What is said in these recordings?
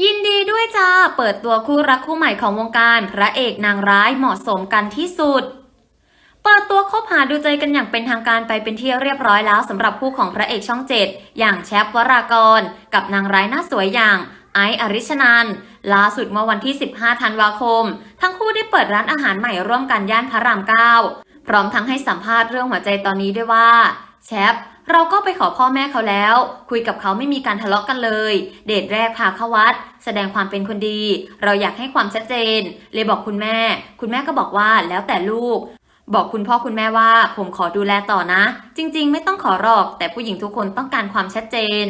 ยินดีด้วยจ้า เปิดตัวคู่รักคู่ใหม่ของวงการ พระเอกนางร้ายเหมาะสมกันที่สุด เปิดตัวคบหาดูใจกันอย่างเป็นทางการไปเป็นที่เรียบร้อยแล้วสำหรับคู่ของพระเอกช่องเจ็ดอย่างแชปวรากร กับนางร้ายหน้าสวยอย่างไอซ์อริชนันล่าสุดเมื่อวันที่ 15 ธันวาคม ทั้งคู่ได้เปิดร้านอาหารใหม่ร่วมกันย่านพระราม9พร้อมทั้งให้สัมภาษณ์เรื่องหัวใจตอนนี้ด้วยว่า ชปเราก็ไปขอพ่อแม่เขาแล้ว คุยกับเขาไม่มีการทะเลาะกันเลย เดทแรกพาเข้าวัด แสดงความเป็นคนดี เราอยากให้ความชัดเจน เลยบอกคุณแม่ คุณแม่ก็บอกว่าแล้วแต่ลูก บอกคุณพ่อคุณแม่ว่า ผมขอดูแลต่อนะ จริง ๆ ไม่ต้องขอหรอก แต่ผู้หญิงทุกคนต้องการความชัดเจน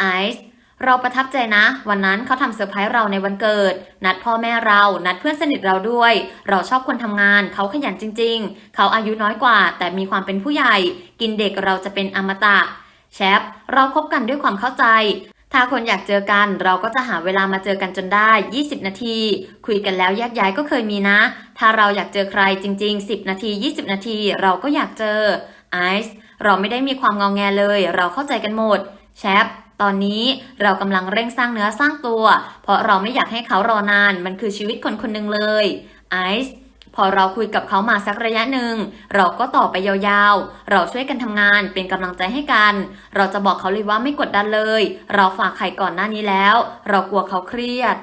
ไอซ์ เราประทับใจนะ วันนั้นเขาทำเซอร์ไพรส์เราในวันเกิด นัดพ่อแม่เรา นัดเพื่อนสนิทเราด้วย เราชอบคนทำงาน เขาขยันจริง ๆ เขาอายุน้อยกว่า แต่มีความเป็นผู้ใหญ่ กินเด็กเราจะเป็นอมตะ แชป เราคบกันด้วยความเข้าใจ ถ้าคนอยากเจอกันเราก็จะหาเวลามาเจอกันจนได้ 20 นาที คุยกันแล้วแยกย้ายก็เคยมีนะ ถ้าเราอยากเจอใครจริง ๆ 10 นาที 20 นาที เราก็อยากเจอไอซ์เราไม่ได้มีความงองแงเลย เราเข้าใจกันหมด แชป ตอนนี้เรากำลังเร่งสร้างเนื้อสร้างตัว เพราะเราไม่อยากให้เขารอนาน มันคือชีวิตคนคนหนึ่งเลยไอซ์พอเราคุยกับเขามาสักระยะหนึ่ง เราก็ต่อไปยาวๆ เราช่วยกันทำงานเป็นกำลังใจให้กัน เราจะบอกเขาเลยว่าไม่กดดันเลย เราฝากไข่ก่อนหน้านี้แล้ว เรากลัวเขาเครียด